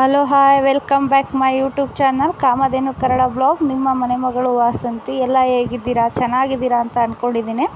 Hello hi welcome back my YouTube channel Kamadhenu Kannada blog ನಿಮ್ಮ ಮನೆ ಮಗಳು ವಾಸಂತಿ, ಎಲ್ಲ ಹೇಗಿದ್ದೀರಾ? ಚೆನ್ನಾಗಿದ್ದೀರಾ ಅಂತ ಅಂದ್ಕೊಂಡಿದ್ದೀನಿ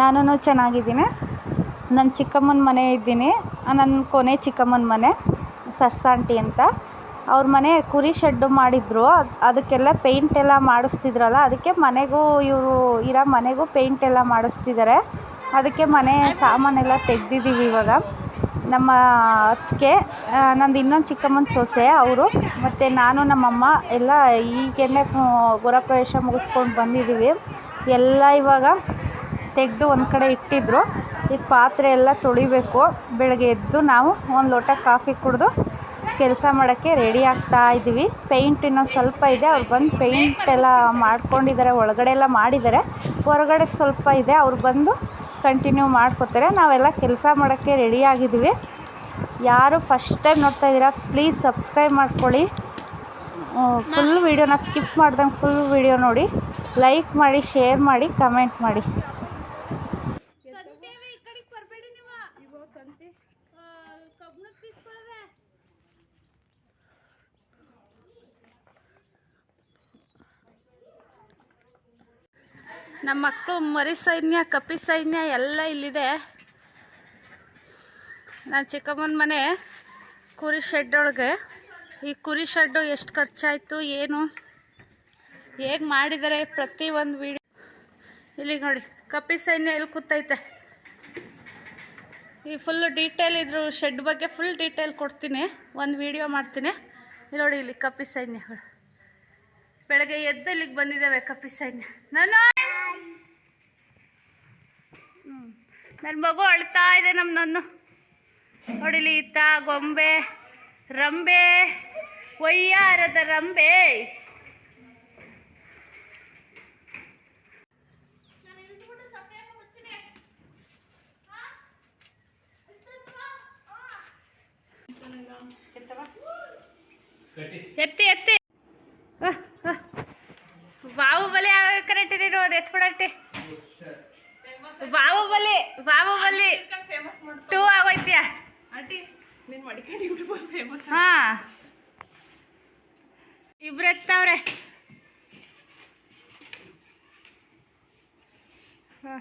ನಾನು ಚೆನ್ನಾಗಿದ್ದೀನಿ. ನನ್ನ ಚಿಕ್ಕಮ್ಮನ ಮನೆ ಇದ್ದೀನಿ. ನನ್ನ ಕೊನೆ ಚಿಕ್ಕಮ್ಮನ ಮನೆ, ಸರ್ಸಾಂಟಿ ಅಂತ. ಅವ್ರ ಮನೆ ಕುರಿ ಶೆಡ್ಡು ಮಾಡಿದ್ರು. ಅದಕ್ಕೆಲ್ಲ ಪೇಂಟ್ ಎಲ್ಲ ಮಾಡಿಸ್ತಿದ್ರಲ್ಲ, ಅದಕ್ಕೆ ಮನೆಗೂ ಇವರು ಇರೋ ಮನೆಗೂ ಪೇಂಟ್ ಎಲ್ಲ ಮಾಡಿಸ್ತಿದ್ದಾರೆ. ಅದಕ್ಕೆ ಮನೆ ಸಾಮಾನೆಲ್ಲ ತೆಗ್ದಿದ್ದೀವಿ ಇವಾಗ. ನಮ್ಮ ಅತ್ತಿಗೆ ನಂದು ಇನ್ನೊಂದು ಚಿಕ್ಕಮ್ಮನ ಸೊಸೆ ಅವರು, ಮತ್ತು ನಾನು ನಮ್ಮಮ್ಮ ಎಲ್ಲ ಈಗೇನೆ ಗೃಹಪ್ರವೇಶ ಮುಗಿಸ್ಕೊಂಡು ಬಂದಿದ್ದೀವಿ. ಎಲ್ಲ ಇವಾಗ ತೆಗೆದು ಒಂದು ಕಡೆ ಇಟ್ಟಿದ್ರು. ಈಗ ಪಾತ್ರೆ ಎಲ್ಲ ತೊಳಿಬೇಕು. ಬೆಳಗ್ಗೆ ಎದ್ದು ನಾವು ಒಂದು ಲೋಟ ಕಾಫಿ ಕುಡಿದು ಕೆಲಸ ಮಾಡೋಕ್ಕೆ ರೆಡಿ ಆಗ್ತಾ ಇದ್ದೀವಿ. ಪೇಂಟ್ ಇನ್ನೊಂದು ಸ್ವಲ್ಪ ಇದೆ. ಅವ್ರು ಬಂದು ಪೇಂಟ್ ಎಲ್ಲ ಮಾಡ್ಕೊಂಡಿದ್ದಾರೆ, ಒಳಗಡೆ ಎಲ್ಲ ಮಾಡಿದ್ದಾರೆ. ಹೊರಗಡೆ ಸ್ವಲ್ಪ ಇದೆ. ಅವ್ರು ಬಂದು ಕಂಟಿನ್ಯೂ ಮಾಡ್ಕೋತಾರೆ. ನಾವೆಲ್ಲ ಕೆಲಸ ಮಾಡೋಕ್ಕೆ ರೆಡಿ ಆಗಿದ್ದೀವಿ. ಯಾರು ಫಸ್ಟ್ ಟೈಮ್ ನೋಡ್ತಾ ಇದ್ದೀರಾ ಪ್ಲೀಸ್ ಸಬ್ಸ್ಕ್ರೈಬ್ ಮಾಡ್ಕೊಳ್ಳಿ. ಫುಲ್ ವೀಡಿಯೋನ ಸ್ಕಿಪ್ ಮಾಡ್ದಂಗೆ ಫುಲ್ ವೀಡಿಯೋ ನೋಡಿ. ಲೈಕ್ ಮಾಡಿ ಶೇರ್ ಮಾಡಿ ಕಮೆಂಟ್ ಮಾಡಿ. ನಮ್ಮ ಮಕ್ಕಳು ಮರಿ ಸೈನ್ಯ, ಕಪಿ ಸೈನ್ಯ ಎಲ್ಲ ಇಲ್ಲಿದೆ. ನಾನು ಚಿಕ್ಕಮ್ಮನ ಮನೆ ಕುರಿ ಶೆಡ್ ಒಳಗೆ ಈ ಕುರಿ ಶೆಡ್ಡು ಎಷ್ಟು ಖರ್ಚಾಯಿತು, ಏನು? ಹೇಗೆ ಮಾಡಿದ್ದಾರೆ ಪ್ರತಿ ಒಂದು ವಿಡಿಯೋ ಇಲ್ಲಿ ನೋಡಿ, ಕಪಿ ಸೈನ್ಯ ಎಲ್ಲಿ ಕೂತೈತೆ? ಈ ಫುಲ್ ಡೀಟೇಲ್ ಇದ್ರು ಶೆಡ್ ಬಗ್ಗೆ ಫುಲ್ ಡೀಟೇಲ್ ಕೊಡ್ತೀನಿ. ಒಂದು ವಿಡಿಯೋ ಮಾಡ್ತೀನಿ. ಇಲ್ಲಿ ನೋಡಿ, ಇಲ್ಲಿ ಕಪಿ ಸೈನ್ಯಗಳು. ಬೆಳಗ್ಗೆ ಎದ್ದು ಇಲ್ಲಿಗೆ ಬಂದಿದ್ದಾವೆ ಕಪಿ ಸೈನ್ಯ. ನಾನು? ನನ್ನ ಮಗು ಅಳ್ತಾ ಇದೆ ನಮ್ಮ ನನ್ನ ನೋಡಿಲಿ ಇತ್ತ ಗೊಂಬೆ, ರಂಬೆ, ಒಯ್ಯಾರದ ರಂಬೆ. ಎತ್ತಿ ಎತ್ತಿ. ಬಾಹುಬಲಿ ಕರೆಕ್ಟ್ ನೀನು ಅದು ಬಲಿ ಬಾಹುಬಲಿ ಟೂ ಆಗೋಯ್ತೀಯ? ಹಾ ಇಬ್ರು ಎತ್ತವ್ರೆ ಹಾ.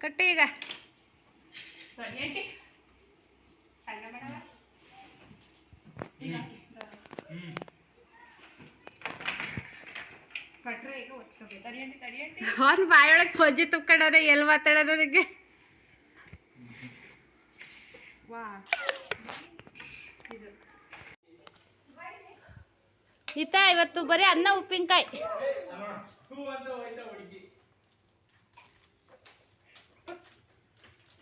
ಕಟ್ಟಿ ಈಗ. ಅವ್ನು ಬಾಯೊಳಗೆ ಬಜ್ಜಿ ತುಕ್ಕಡಾರ ಎಲ್ಲಿ ಮಾತಾಡೋದು ನನಗೆ ಈತ ಇವತ್ತು ಬರೀ ಅನ್ನ ಉಪ್ಪಿನಕಾಯಿ.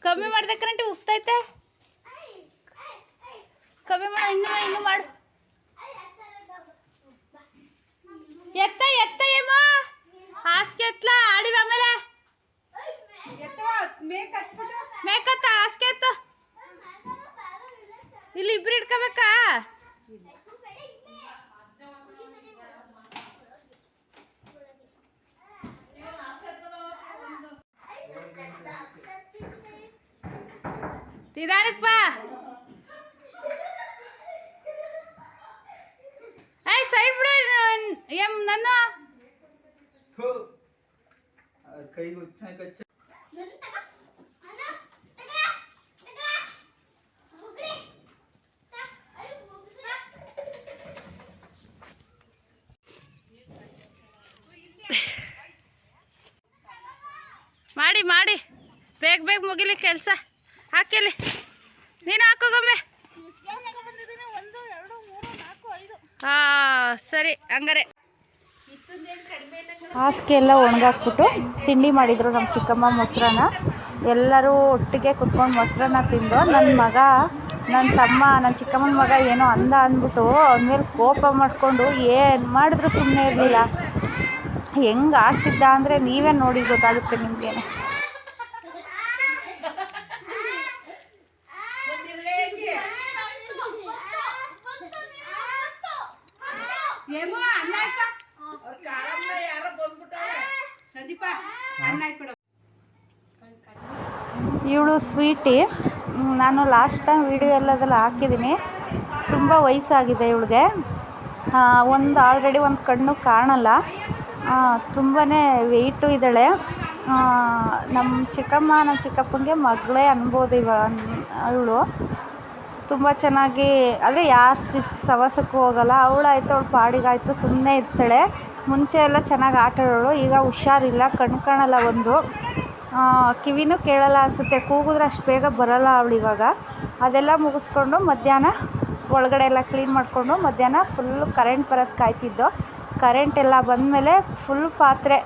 ಕಮ್ಮಿ ಮಾಡ್ದೆ ಕರೆಂಟ್ ಉಗ್ತೈತೆ ಕಮ್ಮಿ ಮಾಡು ಇನ್ನು ಇನ್ನು ಮಾಡು. ಎತ್ತ ಎತ್ತ ಏಮ ಹಾಸಿಗೆ ಎತ್ಲ ಆಡಿವ ಆಮೇಲೆ? ಮೇಕತ್ತ ಹಾಸಿಗೆ ಎತ್ತು. ಇಲ್ಲಿ ಇಬ್ರು ಇಟ್ಕೋಬೇಕಾ ಬಾ ಮಾಡಿ ಮಾಡಿ. ಬೇಗ ಬೇಗ ಮುಗಿಲಿ ಕೆಲಸ. ಹಾಕಿಲಿ. ನೀನು ಹಾಕೋಗೊಮ್ಮೆ ಹಾ ಸರಿ. ಹಂಗಾರೆ. ಹಾಸಿಗೆ ಎಲ್ಲ ಒಣಗಾಕ್ಬಿಟ್ಟು ತಿಂಡಿ ಮಾಡಿದರು ನಮ್ಮ ಚಿಕ್ಕಮ್ಮ ಮೊಸರನ್ನ. ಎಲ್ಲರೂ ಒಟ್ಟಿಗೆ ಕುತ್ಕೊಂಡು ಮೊಸರನ್ನ ತಿಂದು ನನ್ನ ಮಗ ನನ್ನ ತಮ್ಮ ನನ್ನ ಚಿಕ್ಕಮ್ಮನ ಮಗ ಏನೋ ಅಂದ ಅಂದ್ಬಿಟ್ಟು ಅವನ ಮೇಲೆ ಕೋಪ ಮಾಡಿಕೊಂಡು ಏನು ಮಾಡಿದ್ರು ಸುಮ್ಮನೆ ಇರಲಿಲ್ಲ. ಹೆಂಗೆ ಆಗ್ತಿದ್ದ ಅಂದರೆ ನೀವೇ ನೋಡಿ ಗೊತ್ತಾಗುತ್ತೆ ನಿಮಗೇನೆ. ಸ್ವೀಟಿ ನಾನು ಲಾಸ್ಟ್ ಟೈಮ್ ವೀಡಿಯೋ ಎಲ್ಲದೆಲ್ಲ ಹಾಕಿದ್ದೀನಿ. ತುಂಬ ವಯಸ್ಸಾಗಿದೆ ಇವಳಿಗೆ. ಒಂದು ಆಲ್ರೆಡಿ ಒಂದು ಕಣ್ಣು ಕಾಣಲ್ಲ. ತುಂಬಾ ವೆಯ್ಟು ಇದ್ದಾಳೆ. ನಮ್ಮ ಚಿಕ್ಕಮ್ಮ ನಮ್ಮ ಚಿಕ್ಕಪ್ಪನಿಗೆ ಮಗಳೇ ಅನ್ಬೋದು ಇವ ಅವಳು. ತುಂಬ ಚೆನ್ನಾಗಿ, ಅಂದರೆ ಯಾರು ಸಿ ಸವಾಸಕ್ಕೂ ಹೋಗಲ್ಲ. ಅವಳಾಯ್ತು, ಅವಳು ಪಾಡಿಗಾಯಿತು ಸುಮ್ಮನೆ ಇರ್ತಾಳೆ. ಮುಂಚೆ ಎಲ್ಲ ಚೆನ್ನಾಗಿ ಆಟ ಆಡೋಳು ಈಗ ಹುಷಾರಿಲ್ಲ, ಕಣ್ಣು ಕಾಣಲ್ಲ ಒಂದು. ಕಿವಿನೂ ಕೇಳಲ್ಲ ಅನಿಸುತ್ತೆ, ಕೂಗಿದ್ರೆ ಅಷ್ಟು ಬೇಗ ಬರಲ್ಲ ಅವಳು ಇವಾಗ. ಅದೆಲ್ಲ ಮುಗಿಸ್ಕೊಂಡು ಮಧ್ಯಾಹ್ನ ಒಳಗಡೆ ಎಲ್ಲ ಕ್ಲೀನ್ ಮಾಡಿಕೊಂಡು ಮಧ್ಯಾಹ್ನ ಫುಲ್ಲು ಕರೆಂಟ್ ಬರೋದು ಕಾಯ್ತಿದ್ದೋ. ಕರೆಂಟ್ ಎಲ್ಲ ಬಂದಮೇಲೆ ಫುಲ್ ಪಾತ್ರೆ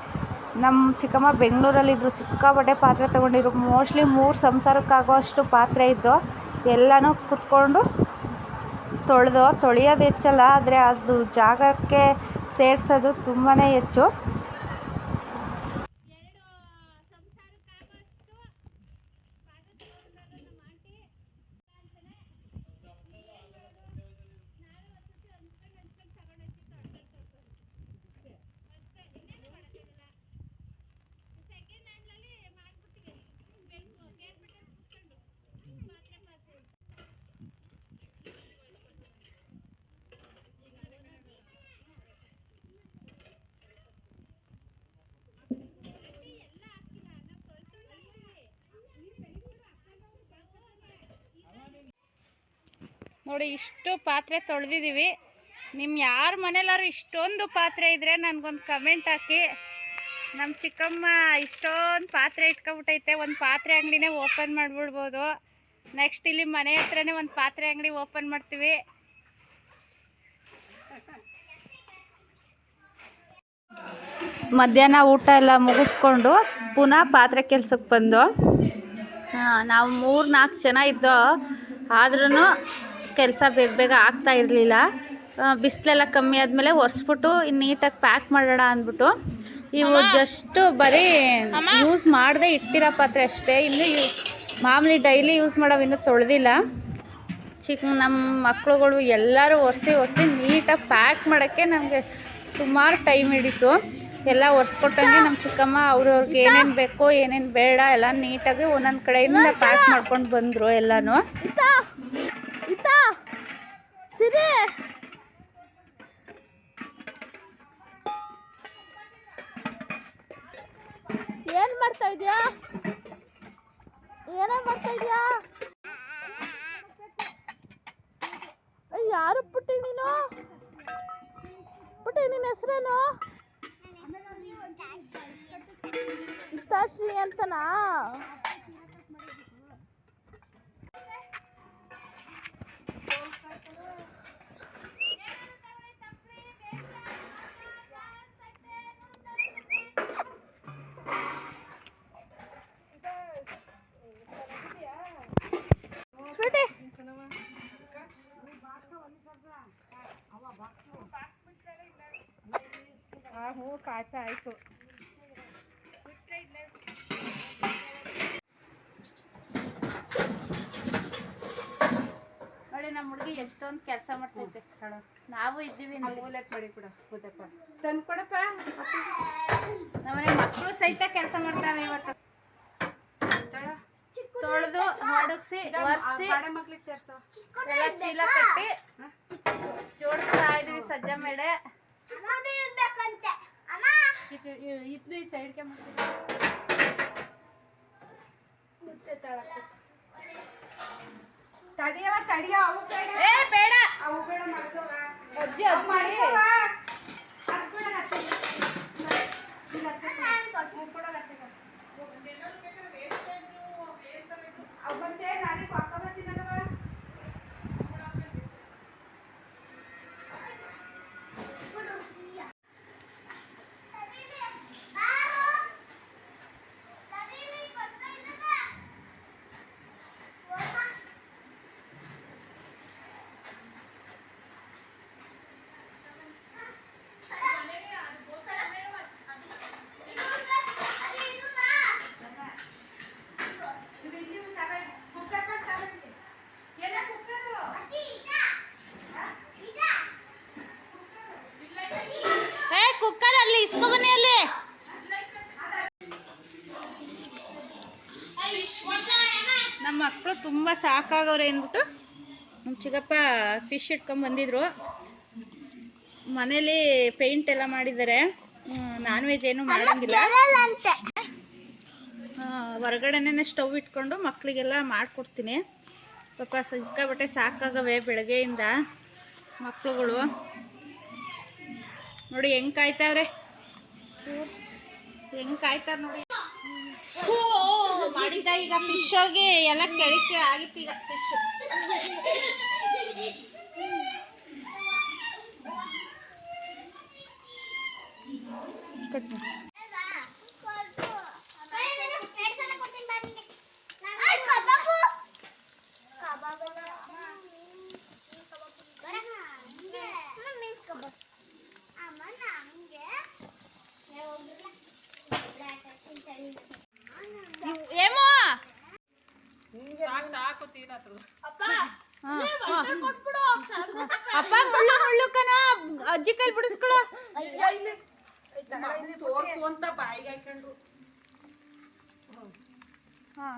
ನಮ್ಮ ಚಿಕ್ಕಮ್ಮ ಬೆಂಗಳೂರಲ್ಲಿದ್ದರು ಸಿಕ್ಕಾಪಟ್ಟೆ ಪಾತ್ರೆ ತೊಗೊಂಡಿದ್ರು. ಮೋಸ್ಟ್ಲಿ ಮೂರು ಸಂಸಾರಕ್ಕಾಗೋ ಅಷ್ಟು ಪಾತ್ರೆ ಇದ್ದು ಎಲ್ಲನೂ ಕುತ್ಕೊಂಡು ತೊಳೆದು, ತೊಳೆಯೋದು ಹೆಚ್ಚಲ್ಲ, ಆದರೆ ಅದು ಜಾಗಕ್ಕೆ ಸೇರಿಸೋದು ತುಂಬಾ ಹೆಚ್ಚು. ನೋಡಿ, ಇಷ್ಟು ಪಾತ್ರೆ ತೊಳೆದಿದ್ದೀವಿ. ನಿಮ್ಮ ಯಾರ ಮನೇಲಾರು ಇಷ್ಟೊಂದು ಪಾತ್ರೆ ಇದ್ದರೆ ನನಗೊಂದು ಕಮೆಂಟ್ ಹಾಕಿ. ನಮ್ಮ ಚಿಕ್ಕಮ್ಮ ಇಷ್ಟೊಂದು ಪಾತ್ರೆ ಇಟ್ಕೊಬಿಟ್ಟೈತೆ ಒಂದು ಪಾತ್ರೆ ಅಂಗಡಿನೇ ಓಪನ್ ಮಾಡಿಬಿಡ್ಬೋದು. ನೆಕ್ಸ್ಟ್ ಇಲ್ಲಿ ಮನೆ ಹತ್ರನೇ ಒಂದು ಪಾತ್ರೆ ಅಂಗಡಿ ಓಪನ್ ಮಾಡ್ತೀವಿ. ಮಧ್ಯಾಹ್ನ ಊಟ ಎಲ್ಲ ಮುಗಿಸ್ಕೊಂಡು ಪುನಃ ಪಾತ್ರೆ ಕೆಲ್ಸಕ್ಕೆ ಬಂದು ನಾವು ಮೂರು ನಾಲ್ಕು ಜನ ಇದ್ದೋ ಆದ್ರೂ ಕೆಲಸ ಬೇಗ ಬೇಗ ಆಗ್ತಾ ಇರಲಿಲ್ಲ. ಬಿಸಿಲೆಲ್ಲ ಕಮ್ಮಿ ಆದಮೇಲೆ ಒರೆಸ್ಬಿಟ್ಟು ಇನ್ನು ನೀಟಾಗಿ ಪ್ಯಾಕ್ ಮಾಡೋಣ ಅಂದ್ಬಿಟ್ಟು ಇವು ಜಸ್ಟ್ ಬರೀ ಯೂಸ್ ಮಾಡದೆ ಇಟ್ಟಿರೋ ಪಾತ್ರೆ ಅಷ್ಟೇ. ಇನ್ನು ಮಾಮೂಲಿ ಡೈಲಿ ಯೂಸ್ ಮಾಡೋವು ಇನ್ನೂ ತೊಳೆದಿಲ್ಲ. ಚಿಕ್ಕ ನಮ್ಮ ಮಕ್ಕಳುಗಳು ಎಲ್ಲರೂ ಒರೆಸಿ ಒರೆಸಿ ನೀಟಾಗಿ ಪ್ಯಾಕ್ ಮಾಡೋಕ್ಕೆ ನಮಗೆ ಸುಮಾರು ಟೈಮ್ ಹಿಡಿತು. ಎಲ್ಲ ಒರೆಸ್ಕೊಟ್ಟಂಗೆ ನಮ್ಮ ಚಿಕ್ಕಮ್ಮ ಅವ್ರವ್ರಿಗೆ ಏನೇನು ಬೇಕೋ ಏನೇನು ಬೇಡ ಎಲ್ಲ ನೀಟಾಗಿ ಒಂದೊಂದು ಕಡೆಯಿಂದ ಪ್ಯಾಕ್ ಮಾಡ್ಕೊಂಡು ಬಂದರು ಎಲ್ಲನೂ. ಏನ್ ಮಾಡ್ತಾ ಇದೀಯಾ? ಏನೇ ಮಾಡ್ತಾ ಇದೀಯಾ? ಯಾರು ಪುಟ್ಟಿ ನೀನು? ಪುಟ್ಟಿ ನಿನ್ನ ಹೆಸರೇನು? ಅಂತನಾ ಸ್ವೀಟಿ ಹ್ಞೂ ಕಾಯ್ತಾ ಆಯ್ತು. ನೋಡಿ ನಮ್ಮ ಹುಡುಗಿ ಎಷ್ಟೊಂದು ಕೆಲಸ ಮಾಡ್ತೈತೆ. ನಾವು ಇದ್ದೀವಿ ಮಾಡಿ ಕೊಡ ತಂದು ಕೊಡಪ್ಪ ನಮ್ಮನೆ ಮಕ್ಕಳು ಸಹಿತ ಕೆಲಸ ಮಾಡ್ತಾರೆ ಇವತ್ತು. ತೊಳೆದು ಹೊಡಗಿಸಿ ಒರೆಸಿ ಎಲ್ಲ ಚೀಲ ಕಟ್ಟಿ ಜೋಡಿಸ್ತಾ ಇದೀವಿ ಸಜ್ಜ ಮೇಡೆ ಇದು ಈ ಸೈಡ್ಗೆ ಏ ಬೇಡ ಅಜ್ಜಿ ಅಜ್ಜಿ ಏ ತುಂಬ ಸಾಕಾಗವ್ರೆ ಅಂದ್ಬಿಟ್ಟು ನಮ್ಮ ಚಿಕ್ಕಪ್ಪ ಫಿಶ್ ಇಟ್ಕೊಂಡ್ ಬಂದಿದ್ರು. ಮನೇಲಿ ಪೇಂಟ್ ಎಲ್ಲ ಮಾಡಿದ್ದಾರೆ. ನಾನ್ ವೆಜ್ ಏನು ಮಾಡಂಗಿಲ್ಲ. ಹೊರಗಡೆನೇ ಸ್ಟವ್ ಇಟ್ಕೊಂಡು ಮಕ್ಕಳಿಗೆಲ್ಲ ಮಾಡಿಕೊಡ್ತೀನಿ. ಪಾಪ ಸಿಕ್ಕಾಬಟ್ಟೆ ಸಾಕಾಗವೆ ಬೆಳಗ್ಗೆಯಿಂದ ಮಕ್ಕಳುಗಳು ನೋಡಿ, ಹೆಂಗ್ ಕಾಯ್ತಾವ್ರೆ? ಹೆಂಗ್ ಕಾಯ್ತಾರ ನೋಡಿ. ಮಾಡಿದ್ದ ಈಗ ಫಿಶ್ ಹೋಗಿ ಎಲ್ಲ ಕೆಳಕ್ಕೆ ಆಗಿತ್ತು ಈಗ ಫಿಶ್ ಏಮೋ ಅಪ್ಪ ಮುಳ್ಳು ಮುಳ್ಳು ಕಣ ಅಜ್ಜಿ ಕೈ ಬಿಡಿಸ್ಕೊಳ ತೋರಿಸುವಂತ ಅಂತ ಬಾಯಿಗೆ ಹಾಕೊಂಡು ಹಾ.